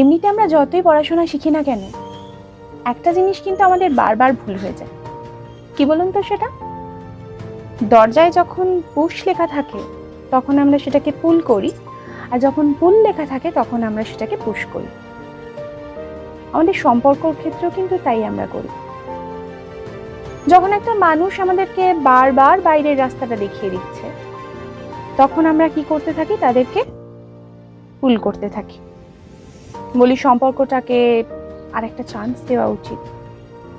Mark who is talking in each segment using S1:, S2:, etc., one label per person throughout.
S1: এমনিতে আমরা যতই পড়াশোনা শিখি না কেন, একটা জিনিস কিন্তু আমাদের বারবার ভুল হয়ে যায়। কি বলুন তো সেটা? দরজায় যখন পুশ লেখা থাকে, তখন আমরা সেটাকে পুল করি, আর যখন পুল লেখা থাকে, তখন আমরা সেটাকে পুশ করি। আমাদের সম্পর্কর ক্ষেত্রেও কিন্তু তাই আমরা করি। যখন একটা মানুষ আমাদেরকে বারবার বাইরের রাস্তাটা দেখিয়ে দিচ্ছে, তখন আমরা কি করতে থাকি? তাদেরকে পুল করতে থাকি। বলি, সম্পর্কটাকে আরেকটা চান্স দেওয়া উচিত।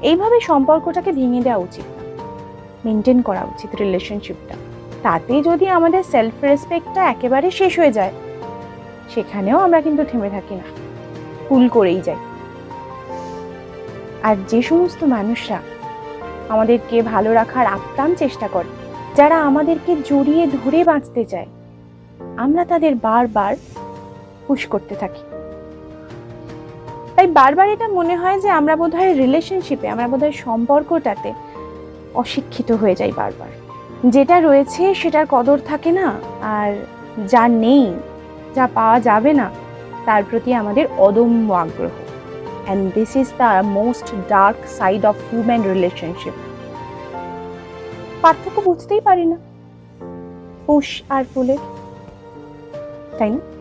S1: এইভাবে সম্পর্কটাকে ভেঙে দেওয়া উচিত মেনটেন করা উচিত রিলেশনশিপটা তাতে যদি আমাদের সেলফ রেসপেক্টটা একেবারে শেষ হয়ে যায়, সেখানেও আমরা কিন্তু থেমে থাকি না। পুল করেই যাই। আর যে সমস্ত মানুষরা আমাদেরকে ভালো রাখার আপ্রাণ চেষ্টা করে, যারা আমাদেরকে জড়িয়ে ধরে বাঁচতে চায়, আমরা তাদের বারবার পুশ করতে থাকি। তাই বারবার এটা মনে হয় যে আমরা বোধহয় রিলেশনশিপে আমরা বোধহয় সম্পর্কটাতে অশিক্ষিত হয়ে যাই বারবার। যেটা রয়েছে সেটার কদর থাকে না, আর যা নেই, যা পাওয়া যাবে না, তার প্রতি আমাদের অদম্য আগ্রহ। And this is the most dark side of human relationship পার্থক্য বুঝতেই পারি না। পুষ আর ফুলের। তাই না?